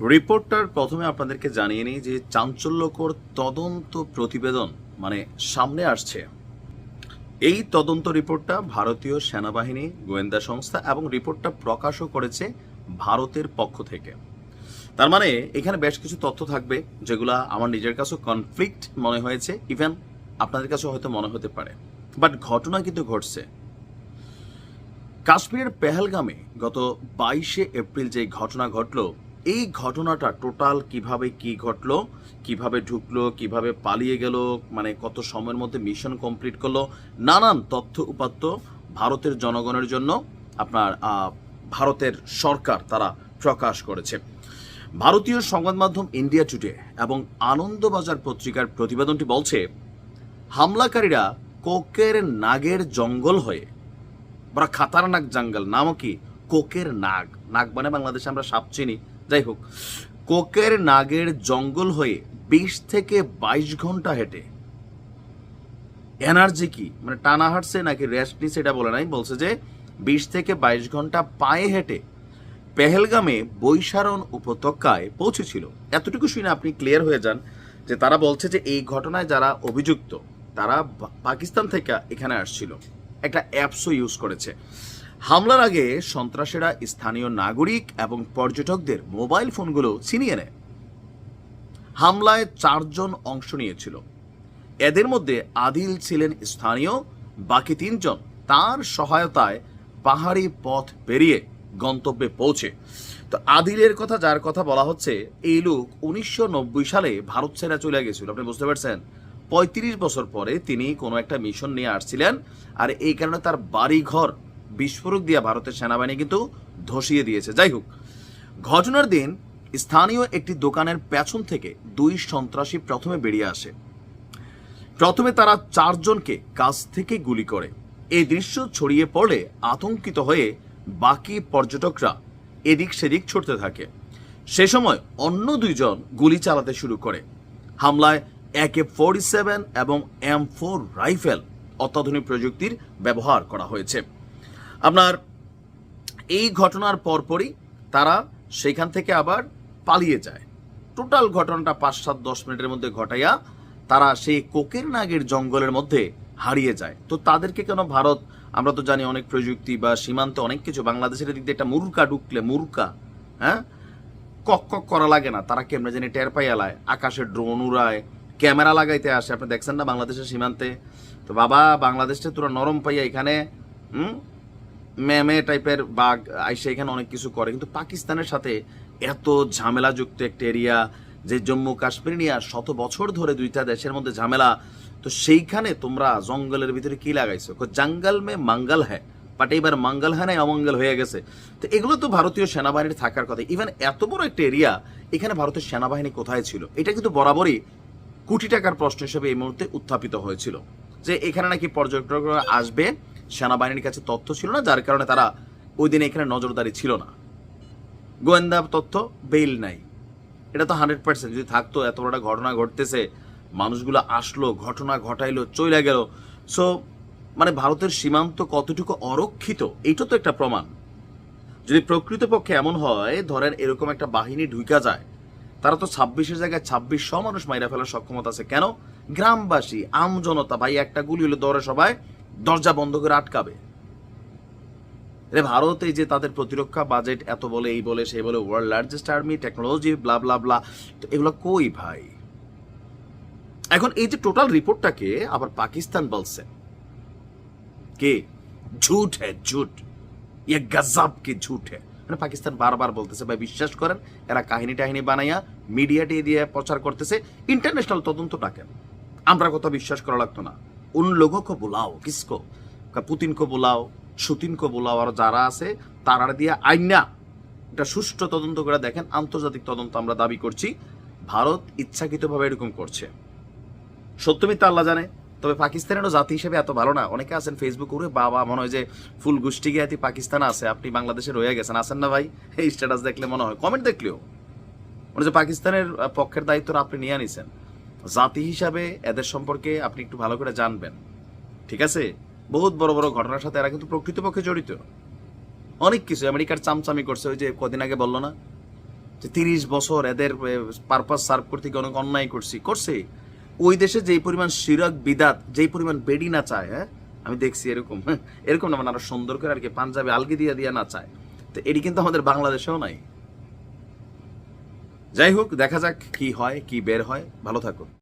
Reporter প্রথমে আপনাদেরকে জানিয়ে নিই যে চাঞ্চল্যকর তদন্ত প্রতিবেদন মানে সামনে আসছে। এই তদন্ত রিপোর্টটা ভারতীয় সেনাবাহিনী, গোয়েন্দা সংস্থা এবং রিপোর্টটা প্রকাশও করেছে ভারতের পক্ষ থেকে। তার মানে এখানে বেশ কিছু তথ্য থাকবে যেগুলা আমার নিজের কাছেও কনফ্লিক্ট মনে হয়েছে ইভেন আপনাদের কাছেও হয়তো মনে হতে পারে। বাট ঘটনা কিন্তু ঘটছে। কাশ্মীরের পেহেলগামে গত বাইশে এপ্রিল যে ঘটনা ঘটলো এই ঘটনাটা টোটাল কীভাবে কি ঘটলো, কীভাবে ঢুকলো, কীভাবে পালিয়ে গেল মানে কত সময়ের মধ্যে মিশন কমপ্লিট করল, নানান তথ্য উপাত্ত ভারতের জনগণের জন্য আপনার ভারতের সরকার তারা প্রকাশ করেছে। ভারতীয় সংবাদ মাধ্যম ইন্ডিয়া টুডে এবং আনন্দবাজার পত্রিকার প্রতিবেদনটি বলছে, হামলাকারীরা কোকের নাগের জঙ্গল হয়ে, বড় খাতারনাক জঙ্গল, নামও কি? কোকের নাগ। নাগ মানে বাংলাদেশে আমরা সাপ চিনি। যাই হোক, কোকের নাগের জঙ্গল হয়ে বিশ থেকে বাইশ ঘণ্টা হেঁটে। এনার্জি কি? মানে টানা হাঁটছে নাকি রেস্ট নিছে এটা বলে নাই, বলছে যে বিশ থেকে বাইশ ঘণ্টা পায়ে হেঁটে পেহেলগামে বৈশারণ উপত্যকায় পৌঁছেছিল। এতটুকু শুনে আপনি ক্লিয়ার হয়ে যান যে তারা বলছে যে এই ঘটনায় যারা অভিযুক্ত, তারা পাকিস্তান থেকে এখানে আসছিল। একটা অ্যাপসও ইউজ করেছে। হামলার আগে সন্ত্রাসেরা স্থানীয় নাগরিক এবং পর্যটকদের মোবাইল ফোনগুলো ছিনিয়ে নেয়। হামলায় চারজন অংশ নিয়েছিল। এদের মধ্যে আদিল ছিলেন স্থানীয়, বাকি তিনজন তার সহায়তায় পাহাড়ি পথ পেরিয়ে গন্তব্যে পৌঁছে। তো আদিলের কথা, যার কথা বলা হচ্ছে, এই লোক উনিশশো নব্বই সালে ভারত ছেড়ে চলে গেছিল। আপনি বুঝতে পারছেন? পঁয়ত্রিশ বছর পরে তিনি কোনো একটা মিশন নিয়ে আসছিলেন, আর এই কারণে তার বাড়ি ঘর বিস্ফোরক দিয়ে ভারতের সেনাবাহিনী কিন্তু ধসিয়ে দিয়েছে। যাই হোক, ঘটনার দিন স্থানীয় একটি দোকানের পেছন থেকে দুই সন্ত্রাসী প্রথমে বেরিয়ে আসে। প্রথমে তারা চারজনকে কাছ থেকে গুলি করে। এই দৃশ্য ছড়িয়ে পড়লে আতঙ্কিত হয়ে বাকি পর্যটকরা এদিক সেদিক ছুটতে থাকে। সে সময় অন্য দুইজন গুলি চালাতে শুরু করে। হামলায় একে ফোর্টি সেভেন এবং এম ফোর রাইফেল অত্যাধুনিক প্রযুক্তির ব্যবহার করা হয়েছে। আপনার এই ঘটনার পরপরই তারা সেখান থেকে আবার পালিয়ে যায়। টোটাল ঘটনাটা পাঁচ সাত দশ মিনিটের মধ্যে ঘটাইয়া তারা সেই কোকের নাগের জঙ্গলের মধ্যে হারিয়ে যায়। তো তাদেরকে কেন ভারত, আমরা তো জানি অনেক প্রযুক্তি বা সীমান্তে অনেক কিছু, বাংলাদেশের দিক দিয়ে একটা মুরকা ঢুকলে মুরকা হ্যাঁ? কক কক করা লাগে না, তারা কেমনে জানি টের পাই এলায় আকাশে ড্রোন উড়ায়, ক্যামেরা লাগাইতে আসে। আপনি দেখছেন না বাংলাদেশের সীমান্তে? তো বাবা বাংলাদেশে তোরা নরম পাইয়া এখানে, হুম? ম্যামে টাইপের বাঘ আইসে এখানে অনেক কিছু করে। কিন্তু পাকিস্তানের সাথে এত ঝামেলাযুক্ত একটা এরিয়া যে জম্মু কাশ্মীর নিয়ে শত বছর ধরে দুইটা দেশের মধ্যে ঝামেলা, তো সেইখানে তোমরা জঙ্গলের ভিতরে কি লাগাইছো? জঙ্গল মে মঙ্গল হ্যাঁ বাট এইবার মঙ্গল হ্যাঁ নাই অমঙ্গল হয়ে গেছে। তো এগুলো তো ভারতীয় সেনাবাহিনীর থাকার কথা। ইভেন এত বড় একটা এরিয়া এখানে ভারতের সেনাবাহিনী কোথায় ছিল? এটা কিন্তু বরাবরই কোটি টাকার প্রশ্ন হিসেবে এই মুহূর্তে উত্থাপিত হয়েছিল। যে এখানে নাকি পর্যটকরা আসবে সেনাবাহিনীর কাছে তথ্য ছিল না, যার কারণে তারা ওই দিন এখানে নজরদারি ছিল না। গোয়েন্দা তথ্য বেইল নাই। এটা তো হান্ড্রেড পার্সেন্ট, যদি থাকতো, এত বড় ঘটনা ঘটতেছে, মানুষগুলো আসলো, ঘটনা ঘটাইলো চলে গেল। সো মানে ভারতের সীমান্ত কতটুকু অরক্ষিত, এইটা তো একটা প্রমাণ। যদি প্রকৃতপক্ষে এমন হয়, ধরেন এরকম একটা বাহিনী ঢুকা যায়, তারা তো ছাব্বিশের জায়গায় ছাব্বিশশো মানুষ মাইরা ফেলার সক্ষমতা আছে। কেন? গ্রামবাসী, আম জনতা, ভাই, একটা গুলি হলে দৌড়ে সবাই দরজা বন্ধ করে আটকাবে। রে ভারত যে তাদের প্রতিরক্ষা বাজেট এত বলে, এই বলে, সেই বলে world largest army technology blah blah blah তো এগুলো কই ভাই? এখন এই যে টোটাল রিপোর্টটাকে আবার পাকিস্তান বলছে। কে? ঝুট হ্যাঁ ঝুট। ইয়ে গজব কি ঝুট হ্যাঁ মানে পাকিস্তান বারবার বলতেছে, ভাই বিশ্বাস করেন, এরা কাহিনী টাহিনী বানাইয়া মিডিয়াটি দিয়ে প্রচার করতেছে ইন্টারন্যাশনাল তদন্তটা কেন আমরা কথা বিশ্বাস করা লাগতো না। উন লোগো কো বুলাও কিসকো পুতিন কো বুলাও সুতিন কো বুলাও আর যারা আছে তারা দিয়ে আইনা এটা সুষ্ঠু তদন্ত করে দেখেন আন্তর্জাতিক তদন্ত আমরা দাবি করছি ভারত ইচ্ছাকৃতভাবে এরকম করছে সত্যমিত্র আল্লাহ জানে তবে পাকিস্তানেরও জাতি হিসেবে এত ভালো না অনেকে আছেন ফেসবুক করে বাবা মনে হয় যে ফুল গোষ্ঠী জ্ঞাতি পাকিস্তান আছে আপনি বাংলাদেশে রয়ে গেছেন আছেন না ভাই এই স্ট্যাটাস দেখলে মনে হয়। কমেন্ট দেখলেও। মনে হচ্ছে পাকিস্তানের পক্ষের দায়িত্ব আপনি নিয়ে নিছেন। জাতি হিসাবে এদের সম্পর্কে আপনি একটু ভালো করে জানবেন। ঠিক আছে? বহুত বড় বড় ঘটনার সাথে এরা কিন্তু প্রকৃতপক্ষে জড়িত। অনেক কিছু। আমেরিকার চামচামি করছে ওই যে কদিন আগে বলল না? যে তিরিশ বছর এদের পারপাস সার্ভ করতে গিয়ে অনেক অন্যায় করছি। করছে? ওই দেশে যেই পরিমাণ শিরক বিদাত যেই পরিমাণ বেডি না চায় হ্যাঁ? আমি দেখছি এরকম হ্যাঁ, এরকম না মানে আরও সুন্দর করে আর কি পাঞ্জাবি আলগি দিয়ে দিয়ে না চায়। তো এটি কিন্তু আমাদের বাংলাদেশেও নাই। যাই হোক দেখা যাক কি হয় কি বের হয়। ভালো থাকুন।